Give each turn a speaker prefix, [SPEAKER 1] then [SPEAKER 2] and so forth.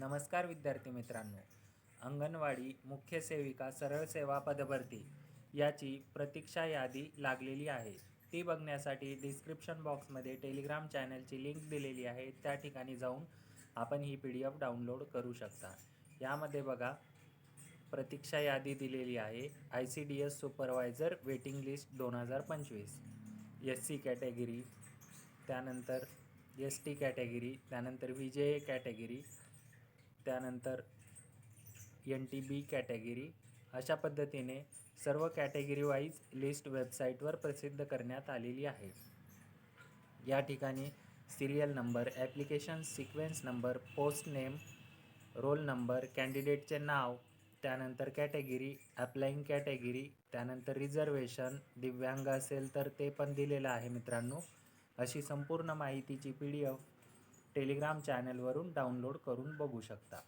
[SPEAKER 1] नमस्कार विद्यार्थी मित्रांनो. अंगणवाडी मुख्य सेविका सरळ सेवा पदभरती याची प्रतीक्षा यादी लागलेली आहे. ती बघण्यासाठी डिस्क्रिप्शन बॉक्समध्ये टेलिग्राम चॅनलची लिंक दिलेली आहे. त्या ठिकाणी जाऊन आपण ही पी डी एफ डाउनलोड करू शकता. यामध्ये बघा प्रतीक्षा यादी दिलेली आहे. I C D S supervisor waiting list दोन हजार पंचवीस. एस सी कॅटेगरी त्यानंतर एस टी कॅटेगरी त्यानंतर व्ही जे ए कॅटेगरी त्यानंतर एन टी बी कॅटेगरी अशा पद्धतीने सर्व कॅटेगरीवाईज लिस्ट वेबसाईटवर प्रसिद्ध करण्यात आलेली आहे. या ठिकाणी serial number application sequence number post name roll number कॅन्डिडेटचे नाव त्यानंतर कॅटेगरी अप्लाईंग कॅटेगरी त्यानंतर रिझर्वेशन दिव्यांग असेल तर ते पण दिलेलं आहे मित्रांनो. अशी संपूर्ण माहितीची पी डी एफ टेलिग्राम चॅनलवरून डाउनलोड करून बघू शकता.